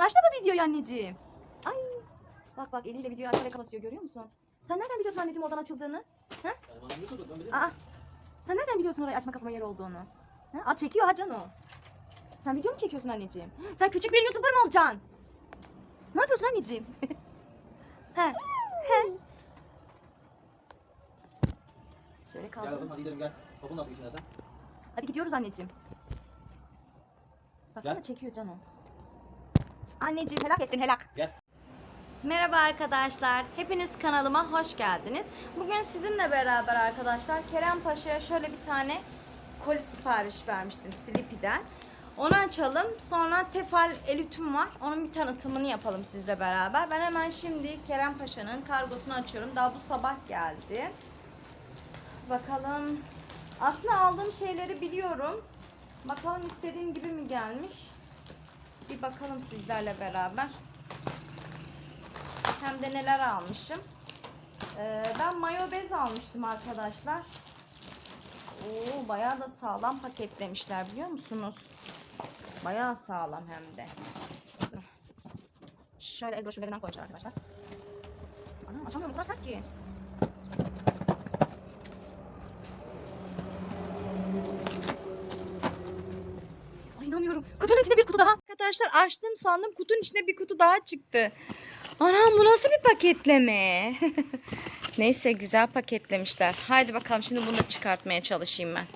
Sen açtın mı videoyu anneciğim? Ay. Bak bak eliyle videoyu açarak basıyor görüyor musun? Sen nereden biliyorsun anneciğim oradan açıldığını? Bilirim. Aa. Sen nereden biliyorsun orayı açma kapama yeri olduğunu? Ha? Aa, çekiyor ha Cano. Sen video mu çekiyorsun anneciğim? Sen küçük bir YouTuber mı olacaksın? Ne yapıyorsun anneciğim? He. He. Şöyle Gel kaldım. oğlum hadi gidelim gel. Topunu da attık içine zaten. Hadi gidiyoruz anneciğim. Baksana Gel. çekiyor Cano. Anneciğim helak ettin helak. Gel. Merhaba arkadaşlar. Hepiniz kanalıma hoş geldiniz. Bugün sizinle beraber arkadaşlar Kerem Paşa'ya şöyle bir tane koli sipariş vermiştim Sleepy'den. Onu açalım. Sonra Tefal Elütüm var. Onun bir tanıtımını yapalım sizle beraber. Ben hemen şimdi Kerem Paşa'nın kargosunu açıyorum. Daha bu sabah geldi. Bakalım. Aslında aldığım şeyleri biliyorum. Bakalım istediğim gibi mi gelmiş. Bir bakalım sizlerle beraber. Hem de neler almışım. Ee, ben mayo bez almıştım arkadaşlar. Oo, bayağı da sağlam paketlemişler biliyor musunuz? Bayağı sağlam hem de. Şöyle el broşürlerinden arkadaşlar. Ana açamıyorum o kadar sert ki. Ay inanmıyorum. Kutunun içinde bir kutu daha. Arkadaşlar açtım sandım kutunun içinde bir kutu daha çıktı. Anam bu nasıl bir paketleme? Neyse güzel paketlemişler. Haydi bakalım şimdi bunu çıkartmaya çalışayım ben.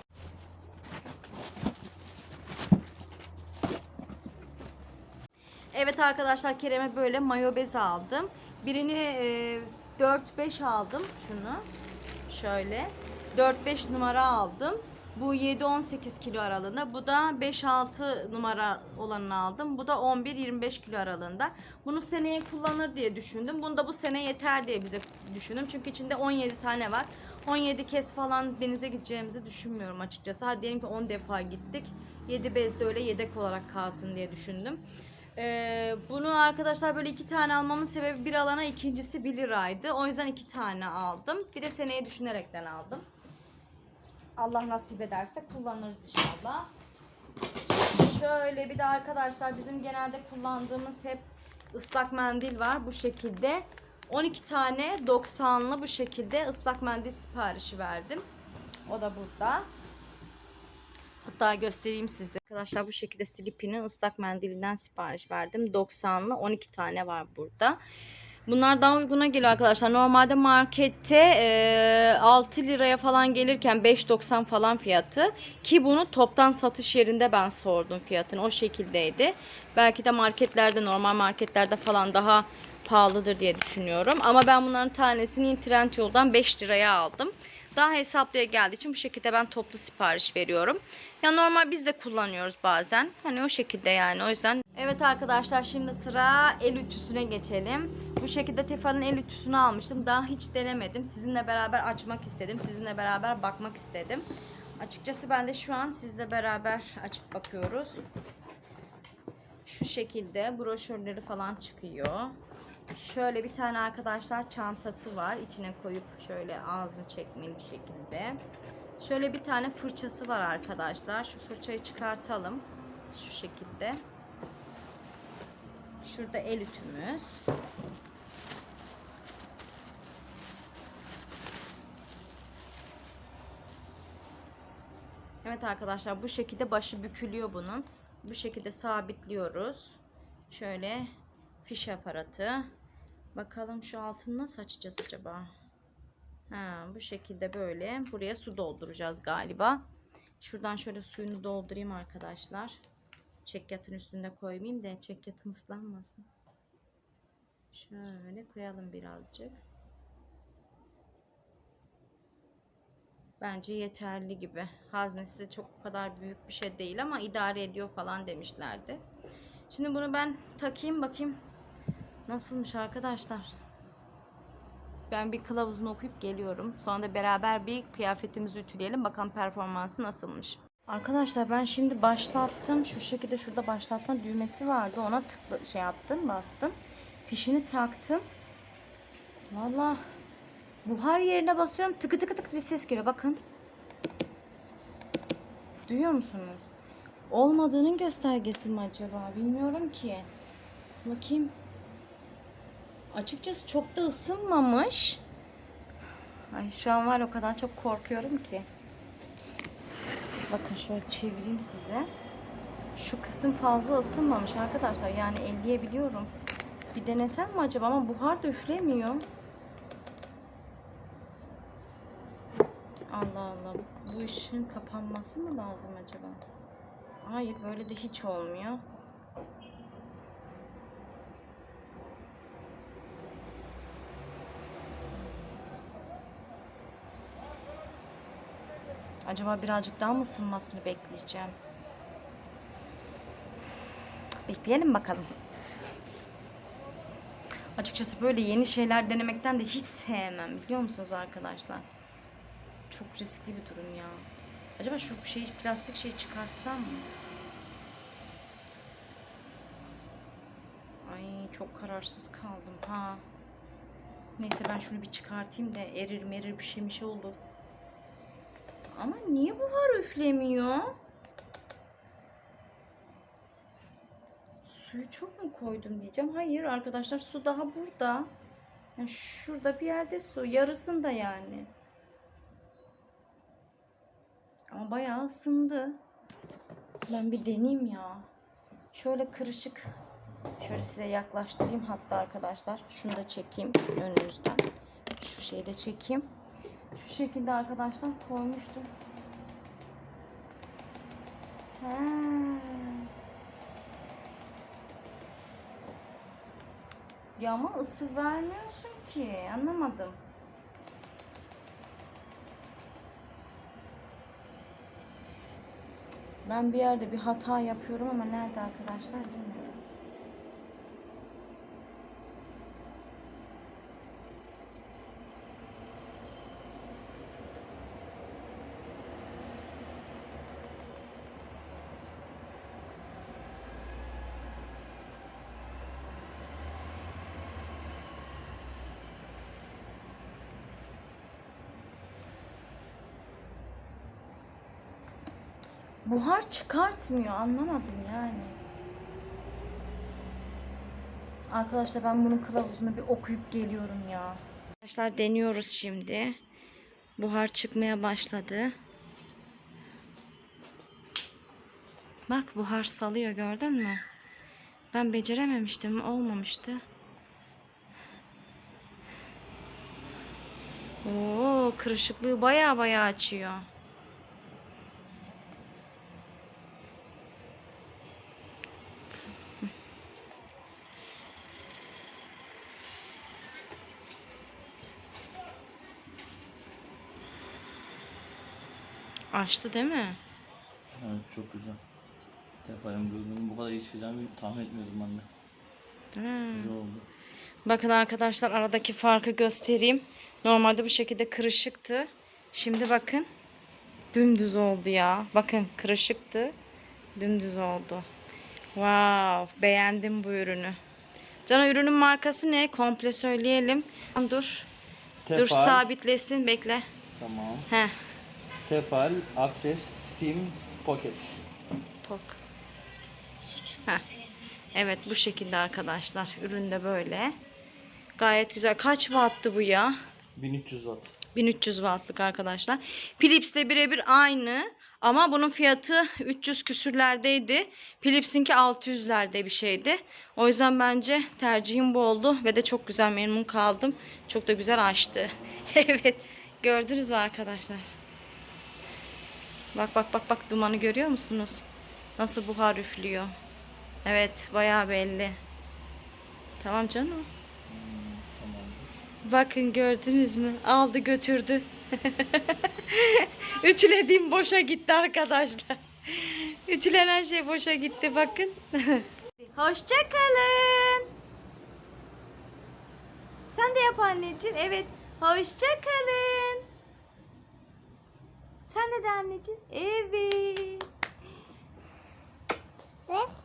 Evet arkadaşlar Kerem'e böyle mayo bezi aldım. Birini e, 4-5 aldım şunu. Şöyle. 4-5 numara aldım. Bu 7-18 kilo aralığında. Bu da 5-6 numara olanını aldım. Bu da 11-25 kilo aralığında. Bunu seneye kullanır diye düşündüm. Bunu da bu sene yeter diye bize düşündüm. Çünkü içinde 17 tane var. 17 kez falan denize gideceğimizi düşünmüyorum açıkçası. Hadi diyelim ki 10 defa gittik. 7 bez de öyle yedek olarak kalsın diye düşündüm. Ee, bunu arkadaşlar böyle iki tane almamın sebebi bir alana ikincisi 1 liraydı. O yüzden iki tane aldım. Bir de seneye düşünerekten aldım. Allah nasip ederse kullanırız inşallah. Şöyle bir de arkadaşlar bizim genelde kullandığımız hep ıslak mendil var bu şekilde. 12 tane 90'lı bu şekilde ıslak mendil siparişi verdim. O da burada. Hatta göstereyim size. Arkadaşlar bu şekilde Sleepy'nin ıslak mendilinden sipariş verdim. 90'lı 12 tane var burada. Bunlar daha uyguna geliyor arkadaşlar. Normalde markette e, 6 liraya falan gelirken 5.90 falan fiyatı. Ki bunu toptan satış yerinde ben sordum fiyatını. O şekildeydi. Belki de marketlerde normal marketlerde falan daha pahalıdır diye düşünüyorum. Ama ben bunların tanesini Trendyol'dan 5 liraya aldım. Daha hesaplıya geldiği için bu şekilde ben toplu sipariş veriyorum. Ya normal biz de kullanıyoruz bazen. Hani o şekilde yani o yüzden. Evet arkadaşlar şimdi sıra el ütüsüne geçelim. Bu şekilde Tefal'ın el ütüsünü almıştım. Daha hiç denemedim. Sizinle beraber açmak istedim. Sizinle beraber bakmak istedim. Açıkçası ben de şu an sizle beraber açıp bakıyoruz. Şu şekilde broşürleri falan çıkıyor. Şöyle bir tane arkadaşlar çantası var. İçine koyup şöyle ağzını çekmeli bir şekilde. Şöyle bir tane fırçası var arkadaşlar. Şu fırçayı çıkartalım. Şu şekilde. Şurada el ütümüz. Evet arkadaşlar bu şekilde başı bükülüyor bunun. Bu şekilde sabitliyoruz. Şöyle fiş aparatı. Bakalım şu altını nasıl açacağız acaba? Ha, bu şekilde böyle buraya su dolduracağız galiba. Şuradan şöyle suyunu doldurayım arkadaşlar. Çekyatın üstünde koymayayım da çekyatım ıslanmasın. Şöyle koyalım birazcık. Bence yeterli gibi. Haznesi çok kadar büyük bir şey değil ama idare ediyor falan demişlerdi. Şimdi bunu ben takayım bakayım nasılmış arkadaşlar. Ben bir kılavuzunu okuyup geliyorum. Sonra da beraber bir kıyafetimizi ütüleyelim. Bakalım performansı nasılmış. Arkadaşlar ben şimdi başlattım. Şu şekilde şurada başlatma düğmesi vardı. Ona tıkla şey yaptım, bastım. Fişini taktım. Vallahi buhar yerine basıyorum. Tıkı tıkı tıkı bir ses geliyor. Bakın. Duyuyor musunuz? Olmadığının göstergesi mi acaba? Bilmiyorum ki. Bakayım. Açıkçası çok da ısınmamış. Ay şu an var o kadar çok korkuyorum ki. Bakın şöyle çevireyim size. Şu kısım fazla ısınmamış arkadaşlar. Yani elleyebiliyorum. Bir denesem mi acaba ama buhar da üflemiyor. Allah Allah. Bu ışığın kapanması mı lazım acaba? Hayır böyle de hiç olmuyor. Acaba birazcık daha mı ısınmasını bekleyeceğim? Bekleyelim bakalım. Açıkçası böyle yeni şeyler denemekten de hiç sevmem biliyor musunuz arkadaşlar? Çok riskli bir durum ya. Acaba şu şey plastik şeyi çıkartsam mı? Ay çok kararsız kaldım ha. Neyse ben şunu bir çıkartayım da erir merir bir şey bir şey olur. Ama niye buhar üflemiyor? Suyu çok mu koydum diyeceğim. Hayır arkadaşlar su daha burada. Yani şurada bir yerde su. Yarısında yani. Ama bayağı ısındı. Ben bir deneyeyim ya. Şöyle kırışık. Şöyle size yaklaştırayım hatta arkadaşlar. Şunu da çekeyim önünüzden. Şu şeyi de çekeyim. Şu şekilde arkadaşlar koymuştum. Ha. Ya ama ısı vermiyorsun ki. Anlamadım. Ben bir yerde bir hata yapıyorum ama nerede arkadaşlar bilmiyorum. Buhar çıkartmıyor anlamadım yani. Arkadaşlar ben bunun kılavuzunu bir okuyup geliyorum ya. Arkadaşlar deniyoruz şimdi. Buhar çıkmaya başladı. Bak buhar salıyor gördün mü? Ben becerememiştim olmamıştı. Oo kırışıklığı baya baya açıyor. Açtı değil mi? Evet çok güzel. Tefayın gözünün bu kadar iyi çıkacağını tahmin etmiyordum ben de. Güzel oldu. Bakın arkadaşlar aradaki farkı göstereyim. Normalde bu şekilde kırışıktı. Şimdi bakın dümdüz oldu ya. Bakın kırışıktı. Dümdüz oldu. Wow, beğendim bu ürünü. Cana ürünün markası ne? Komple söyleyelim. Dur. Dur Tefal, sabitlesin. Bekle. Tamam. Heh. Tefal, Access, Steam, Pocket. Pok. Heh. Evet bu şekilde arkadaşlar. Ürün de böyle. Gayet güzel. Kaç wattı bu ya? 1300 watt. 1300 wattlık arkadaşlar. Philips de birebir aynı. Ama bunun fiyatı 300 küsürlerdeydi. Philips'inki 600'lerde bir şeydi. O yüzden bence tercihim bu oldu. Ve de çok güzel memnun kaldım. Çok da güzel açtı. evet. Gördünüz mü arkadaşlar? Bak bak bak bak dumanı görüyor musunuz? Nasıl buhar üflüyor. Evet bayağı belli. Tamam canım. Bakın gördünüz mü? Aldı götürdü. Ütülediğim boşa gitti arkadaşlar. Ütülenen şey boşa gitti bakın. Hoşçakalın. Sen de yap anneciğim. Evet. Hoşçakalın. Sen de de anneciğim. Evet. Evet.